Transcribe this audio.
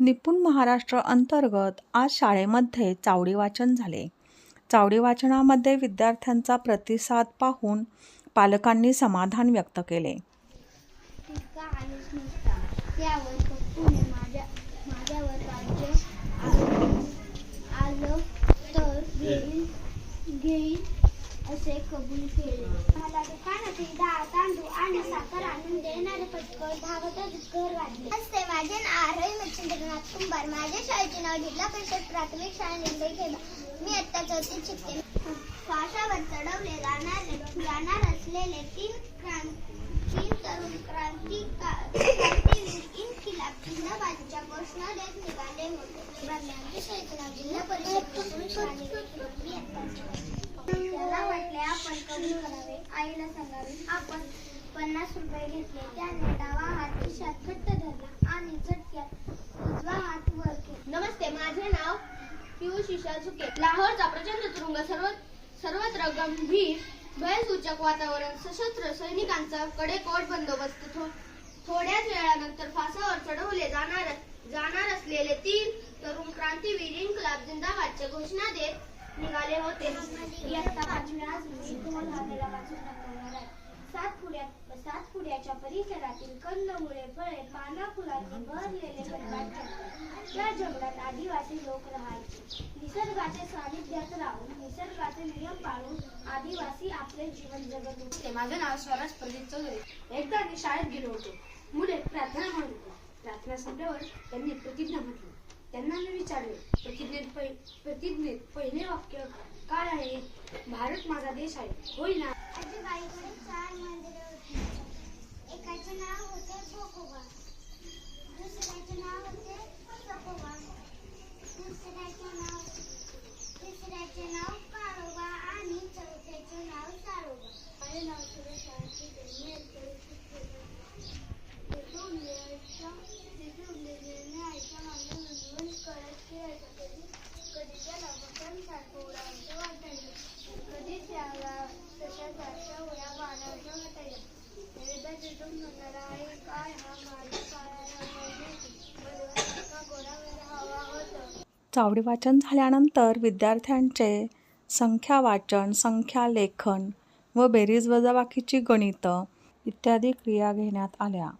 निपुण महाराष्ट्र अंतर्गत आज शाळेमध्ये चावडी वाचन झाले. चावडी वाचनामध्ये विद्यार्थ्यांचा प्रतिसाद पाहून पालकांनी समाधान व्यक्त केले. असे कबूल केले. मला दुकानातील डाळ तांदूळ आणि साखर आणून देणारे पटकळ धावतच घर वाढले नमस्ते माझे नाव आरोही मच्छिंद्रनाथ कुंभार माझ्या शाळेचे नाव जिल्हा परिषद प्राथमिक शाळा निर्णय केला मी आत्ता चौथीत शिकते. फाशावर चढवले जाणारे जाणार असलेले तीन क्रांती तीन तरुण क्रांती क्रांतीवीर इन्किलाब जिंदाबादच्या घोषणा देत निघाले होते. आमच्या शाळेचे नाव जिल्हा परिषद प्राथमिक शाळा मी आत्ता त्याला वाटले आपण कमी करावे. आईला सांगावे. आपण पन्नास रुपये घेतले. त्याने डावा हात खिशात घट्ट धरला आणि झटक्यात उजवा हात वर नमस्ते माझे नाव पियुष ईशा झुके लाहोरचा प्रचंड तुरुंग सर्व सर्वत्र गंभीर भयसूचक वातावरण सशस्त्र सैनिकांचा कडेकोट बंदोबस्त. थो, थोड्याच वेळानंतर फासावर चढवले जाणार जाणार असलेले तीन तरुण क्रांतीवीर इन्कलाब जिंदाबादच्या घोषणा देत निघाले होते. आज म्हणजे सात सात परिसरातील कंदमुळे फळे पाना फुलांनी भरलेले आदिवासी लोक राहायचे. निसर्गाचे सानिध्यात राहून निसर्गाचे नियम पाळून आदिवासी आपले जीवन जगत होते. माझे नाव स्वराज प्रदीप चौधरी. एकदा मी शाळेत गेलो होतो. मुले प्रार्थना म्हणत होते प्रार्थना संपल्यावर त्यांनी प्रतिज्ञा म्हटली. त्यांना मी विचारले प्रतिज्ञेत प्रतिज्ञेत पहिले वाक्य काय आहे? भारत माझा देश आहे. होय ना? आजीबाईकडे चार मंदिरे होती. एकाचे नाव होते भोकोबा चावडी वाचन झाल्यानंतर विद्यार्थ्यांचे संख्या वाचन संख्या लेखन व बेरीज वजाबाकीची गणितं इत्यादी क्रिया घेण्यात आल्या.